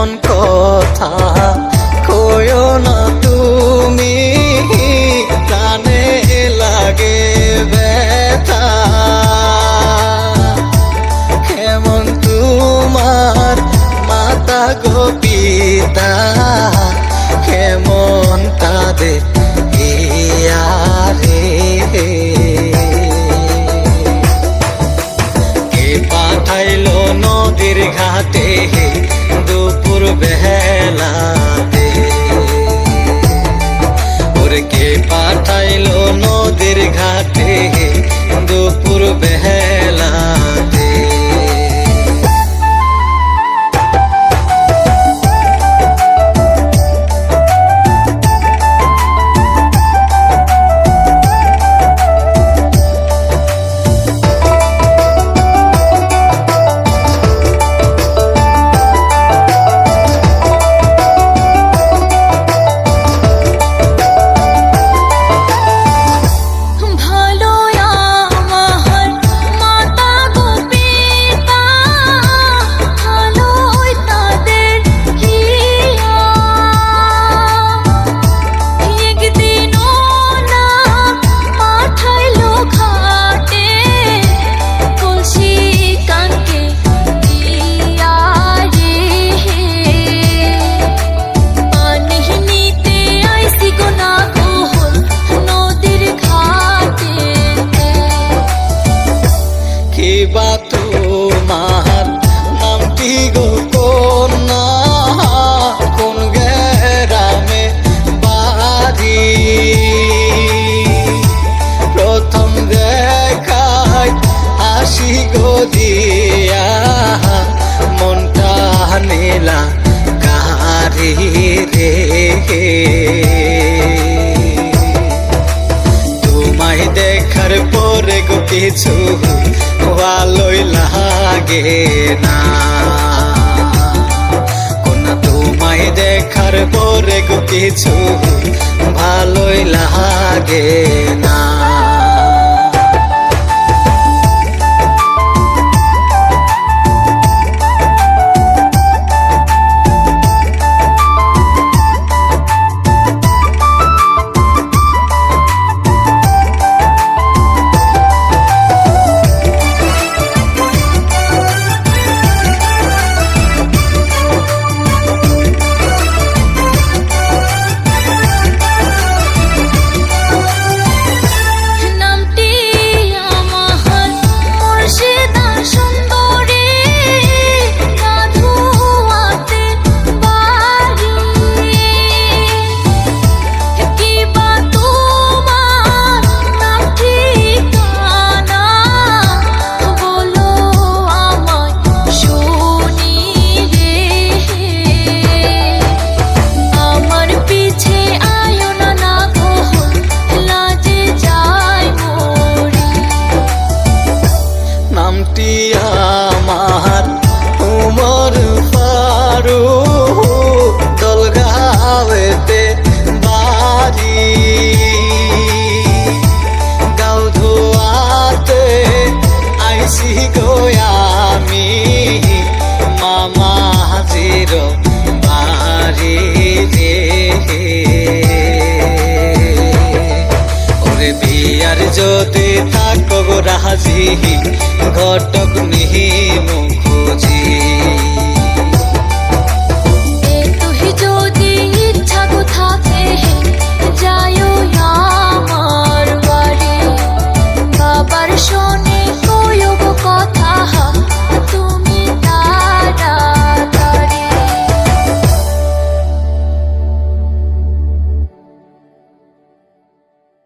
এমন কথা কয়ো না তুমি। কানে লাগে ব্যথা। এমন তোমার মাতা গোপিতা কেমন তাদের গো দিয়া মনটা নিলা কারি রে তোমায় দেখার পরে গো কিছু ভালোই লাগে না। তোমায় দেখার পরে গো কিছু ভালোই লাগে না। ফারু দলগাঁওয়েতে বাড়ি গাও ধোয়াতে আইসি গো আমি, মামা হাজির বাড়ি রে ওরে বিয়ার যদি থাকো গো রাজি, ঘটক নিহি